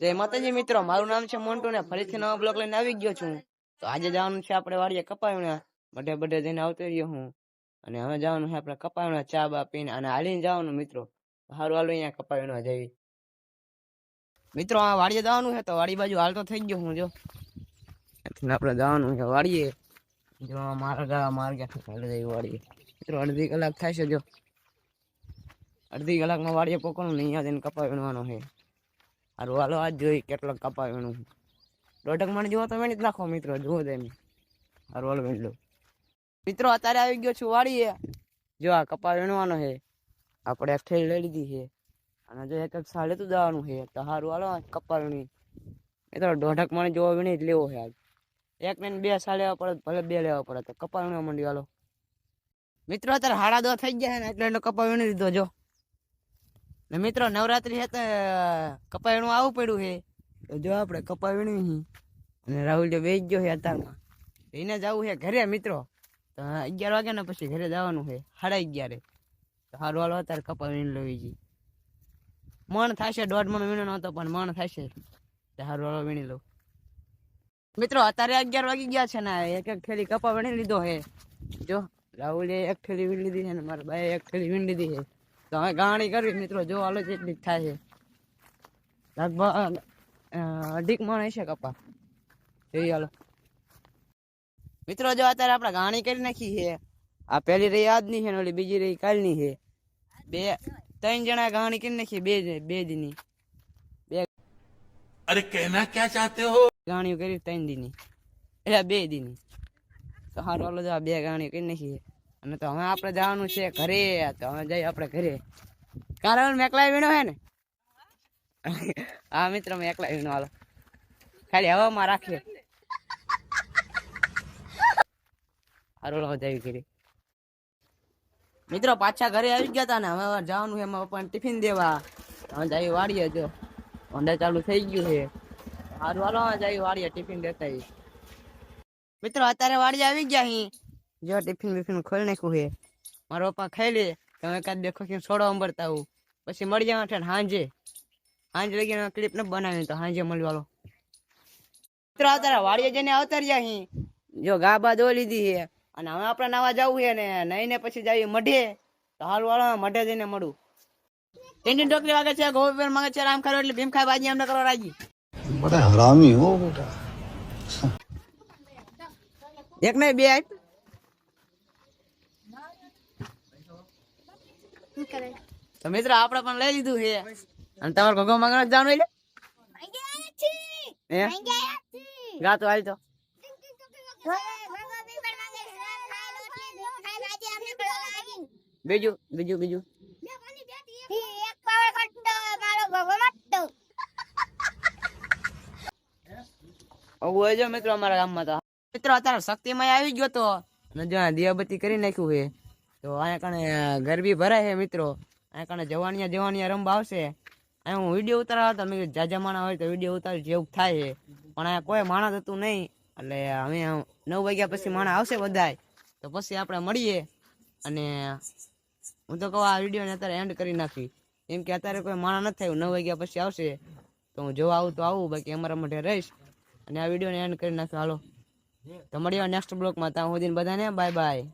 જય માતાજી મિત્રો, મારું નામ છે મોન્ટુ ને ફરીથી નવા બ્લોક લઈને આવી ગયો છું. તો આજે જવાનું છે આપણે વાડીએ કપાવણા બધે બધે જઈને આવતો રહ્યો હું. અને હવે જવાનું છે આપણે કપાવણા ચા બા પીને અને હાલીને જવાનું મિત્રો. સારું હાલો અહીંયા કપાવણા જઈ મિત્રો, આ વાડીએ જવાનું છે તો વાડી બાજુ હાલતો થઈ ગયો હું, જો. આપણે જવાનું છે વાડીએ. જો આ મારા ગા માર્ગે હાલે જઈ વાડીએ. મિત્રો, અડધી કલાક થાય છે, જો. અડધી કલાકમાં વાડીએ પોકવાનું નહીં અહીંયા જઈને કપાવવાનો છે. હારું, હાલો આજ જોઈ કેટલો કપા વીણું દોઢક મણ જુઓ તો જ નાખો મિત્રો, જુઓ તેમ હારું, હાલો વીણ મિત્રો, અત્યારે આવી ગયો છું વાડીએ. જો આ કપા વીણવાનો છે. આપણે એક લઈ લીધી છે. અને જો એક એક સાડે લેતું જવાનું છે. તો હારું, હાલો કપા વીણી મિત્રો તો દોઢક મણ જેવો વીણી જ લેવો છે એક ને બે સાડે પડે, ભલે બે લેવા પડે. તો કપા વીણવા માંડી હાલો. મિત્રો, અત્યારે હાડા દો થઈ ગયા ને, એટલે એટલો કપા વીણી લીધો, જો. ને મિત્રો, નવરાત્રી છે તો કપાયણું આવું પડ્યું છે. તો જો આપણે કપાયણું હી અને રાહુલ જો વેચ ગયો છે અત્યારમાં એને જવું છે ઘરે, મિત્રો. તો અગિયાર વાગ્યા ને પછી ઘરે જવાનું છે, સાડા અગિયારે. તો સારું હાલો, અત્યારે કપાવીને લેવી છે મણ થશે, દોઢ મણ વીણો નહોતો, પણ મણ થશે. સારું હાલો, વીણી લઉં. મિત્રો, અત્યારે અગિયાર વાગી ગયા છે ને, એક એક થેલી કપા વીણી લીધો છે. જો, રાહુલે એક થેલી વીણી લીધી છે ને, મારા બાએ એક થેલી વીણી લીધી છે. તો હવે ગાણી કરી મિત્રો જો હાલો જેટલી થાય છે. લગભગ અઢીક મણ છે કપા. જોઈ હાલો. મિત્રો જો અત્યારે આપણે ગાણી કરી નાખી છે. આ પેલી રહી આજની છે ને ઓલી બીજી રહી કાલની છે. બે ત્રણ જણા ગાણી કરી નાખી બે બે દીની બે અરે કહેના ક્યાં ચાહતે હો? ગાણીઓ કરી ત્રણ દીની એટલે બે દીની તો હારો લો જો બે ગાણીઓ કરી નાખી અને તો હવે આપણે જવાનું છે ઘરે. તો હવે જઈએ આપણે ઘરે. કારણ મેં એકલા વીણો હે ને? હા, મિત્ર મેં એકલા વીણો. હાલો. ખાલી હવામાં રાખીએ. સારું જઈ ઘરે. મિત્રો, પાછા ઘરે આવી ગયા હતા ને. હવે જવાનું છે. પણ ટિફિન દેવા. હવે જઈ વાળીએ જો. હોન્ડા ચાલુ થઈ ગયું છે. સારું હાલો જઈ વાળીએ ટિફિન દેતા મિત્રો, અત્યારે વાડીએ આવી ગયા અહીં જો ટિફિન બિફિન ખોલી નાખ્યું છે. મારો પપ્પા ખાઈ લે તમે કાંઈ દેખો કે સોડા અંબરતા હું પછી મળી જવા ઠેર હાંજે હાંજ લગી ક્લિપ ન બનાવી તો હાંજે મળી વાળો મિત્રો આવતારા વાડીએ જઈને અવતર્યા અહીં જો ગા દો લીધી છે. અને હવે આપણે નાવા જવું છે ને નહીં ને પછી જઈએ મઢે. તો હાલ વાળો મઢે જઈને મળું. ટેન્ડિન ટોકરી વાગે છે ગોબર પેર માંગે છે રામ ખારો એટલે ભીમ ખાય બાજી અમને કરવા રાજી. બટા હરામી હો એક નહીં બે આઈ તો મિત્ર, આપણે પણ લઈ લીધું છે. અને તમારે ભગવા માંગવા જવાનું એટલે? હે? હાલ તો. બીજું બીજું બીજું? મિત્રો અમારા ગામમાં તો. મિત્રો, અત્યારે શક્તિમય આવી ગયો તો. અને દિયાબત્તી કરી નાખ્યું છે. તો અહીંયા કણે ગરબી ભરાય છે મિત્રો. અહીંયા કણે જવાનિયા જવાનિયા રમવા આવશે. અહીંયા હું વીડિયો ઉતારવા હતો મેં જાજા માણા હોય તો વીડિયો ઉતારી, જેવું થાય છે પણ અહીંયા કોઈ માણસ હતું નહીં. એટલે હવે નવ વાગ્યા પછી માણસ આવશે બધાય. તો પછી આપણે મળીએ. અને હું તો કહું આ વિડીયોને અત્યારે એન્ડ કરી નાખી. કેમ કે અત્યારે કોઈ માણસ નથી થયું નવ વાગ્યા પછી આવશે. તો હું જોવા આવું તો આવું, બાકી અમારા માટે રહીશ. અને આ વિડીયોને એન્ડ કરી નાખ્યો. હાલો. તો મળીએ નેક્સ્ટ બ્લોકમાં ત્યાં સુધી બધાને બાય બાય